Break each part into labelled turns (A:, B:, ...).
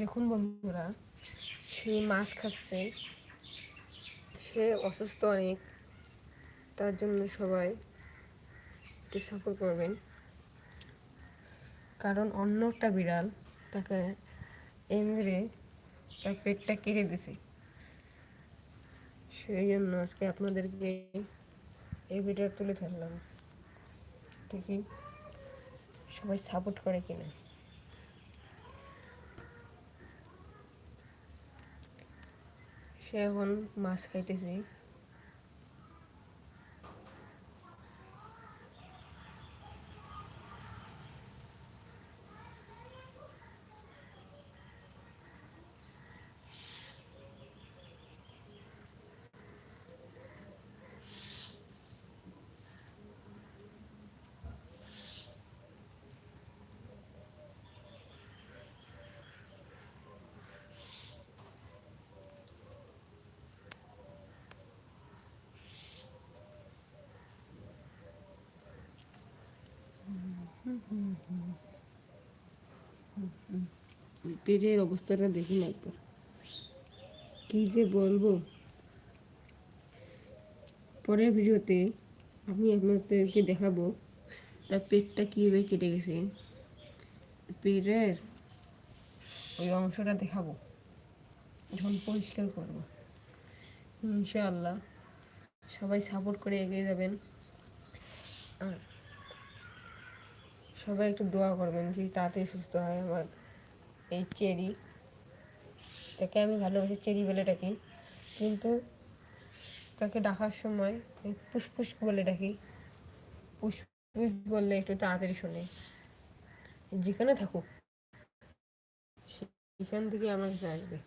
A: দেখুন বন্ধুরা, সে মাছ খাচ্ছে। সে অসুস্থ অনেক, তার জন্য সবাই একটু সাপোর্ট করবেন। কারণ অন্য একটা বিড়াল তাকে এমরে তার পেটটা কেটে দিছে। সেই জন্য আজকে আপনাদেরকে এই ভিডিও তুলে ধরলাম। দেখি সবাই সাপোর্ট করে কিনা। সে এখন মাছ খাইতেছে। পেটের অবস্থাটা দেখুন একবার। কি যে বলব? পরের ভিডিওতে আমি আপনাদেরকে দেখাবো তার পেটটা কীভাবে কেটে গেছে। পেটের ওই অংশটা দেখাবো। যখন পরিষ্কার করব। ইনশাআল্লাহ সবাই সাপোর্ট করে এগিয়ে যাবেন। আর সবাই একটু দোয়া করবেন যে তাড়াতাড়ি সুস্থ হয় আমার এই চেরি। তাকে আমি ভালোবাসি, চেরি বলে ডাকি। কিন্তু তাকে ডাকার সময় আমি পুষ্পুষ বলে ডাকি। পুষ্পুষ বললে একটু তাড়াতাড়ি শোনে। যেখানে থাকুক, সেখান থেকে আমার কাছে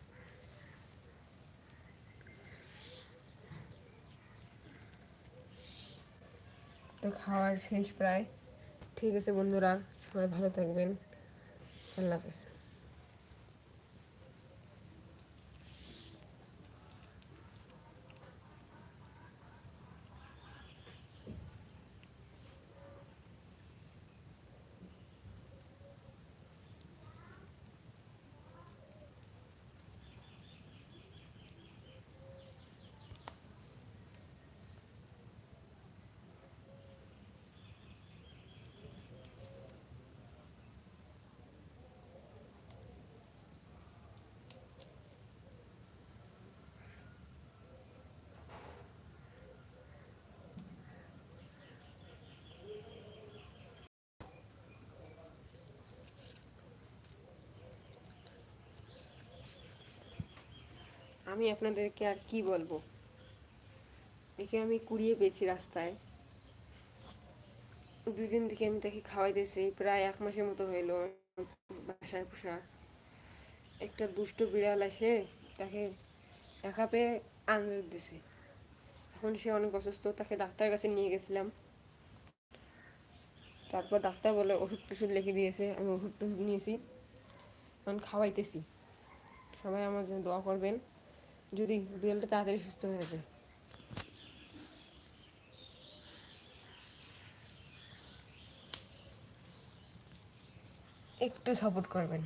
A: তো খাওয়ার শেষ প্রায়। ঠিক আছে বন্ধুরা সবাই ভালো থাকবেন। আল্লাহ হাফেজ। আমি আপনাদেরকে আর কি বলব? একে আমি কুড়িয়ে পেয়েছি রাস্তায়। দুদিন থেকে আমি তাকে খাওয়াইতেছি, প্রায় এক মাসের মতো হইল বাসায় পোষা একটা দুষ্ট বিড়াল এসে তাকে একা পেয়ে আনন্দ দিছে এখন সে অনেক অসুস্থ, তাকে ডাক্তারের কাছে নিয়ে গেছিলাম। তারপর ডাক্তার বলে ওষুধ টষুধ লিখে দিয়েছে, আমি ওষুধ টষুধ নিয়েছি। এখন খাওয়াইতেছি। সবাই আমার জন্য দোয়া করবেন। যদি বিড়ালটা তাড়াতাড়ি সুস্থ হয়ে যায়। একটু সাপোর্ট করবেন।